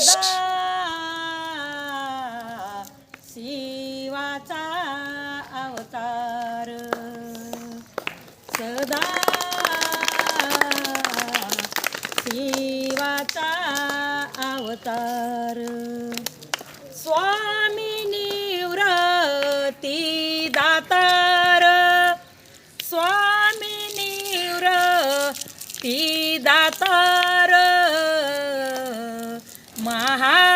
सदा शिवाचा अवतार. सदा शिवाचा अवतार. स्वामी निवृत्ती दातार. स्वामी निवृत्ती दातार. हा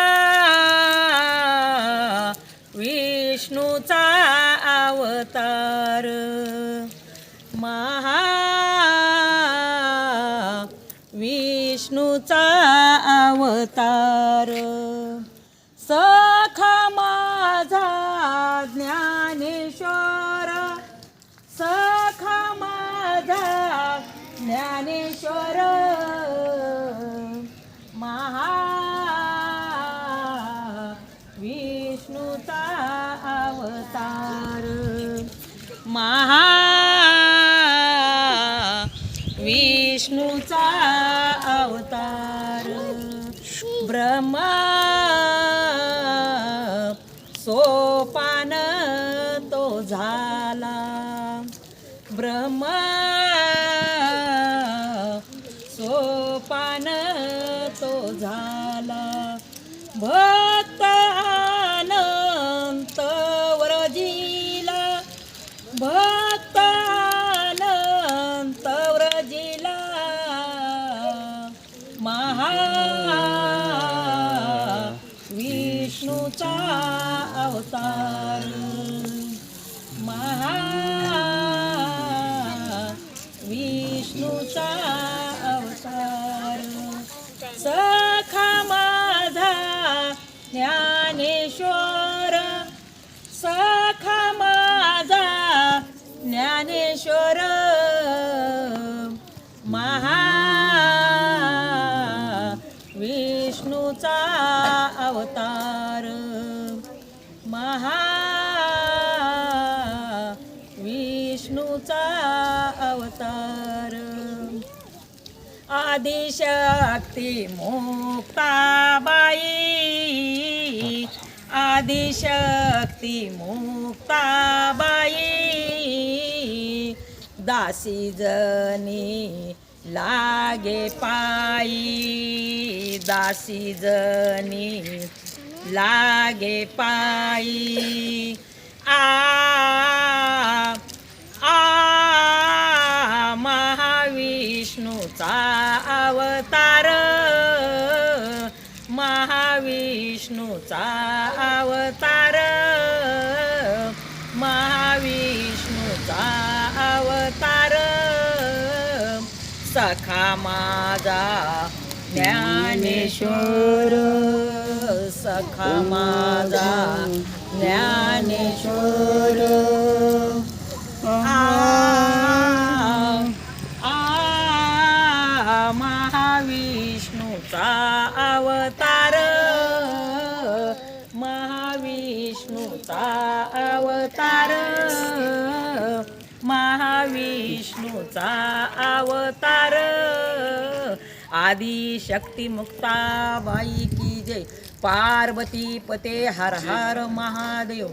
विष्णूचा अवतार. महा विष्णूचा अवतार. सखा माझा ज्ञानेश्वर अवतार। महा विष्णूचा अवतार। ब्रह्मा सोपान तो झाला। ब्रह्मा सोपान तो झाला। भ विष्णूचा अवतार. महा विष्णूचा अवतार. सखा माधा ज्ञानेश्वर अवतार। महा विष्णूचा अवतार। आदिशक्ती मुक्ताबाई। आदिशक्ती मुक्ताबाई। दासी जनी लागे पायी दासी जनी. लागे पायी. आ आ महाविष्णूचा अवतार. महाविष्णूचा अवतार. महाविष्णूचा अवतार. सखा माझा ज्ञानेश्वर सखा माझा ज्ञानेश्वर. आ महाविष्णूचा अवतार. महाविष्णूचा अवतार. विष्णूचा अवतार. आदिशक्ती मुक्ताबाई की जय. पार्वती पते हर हर महादेव.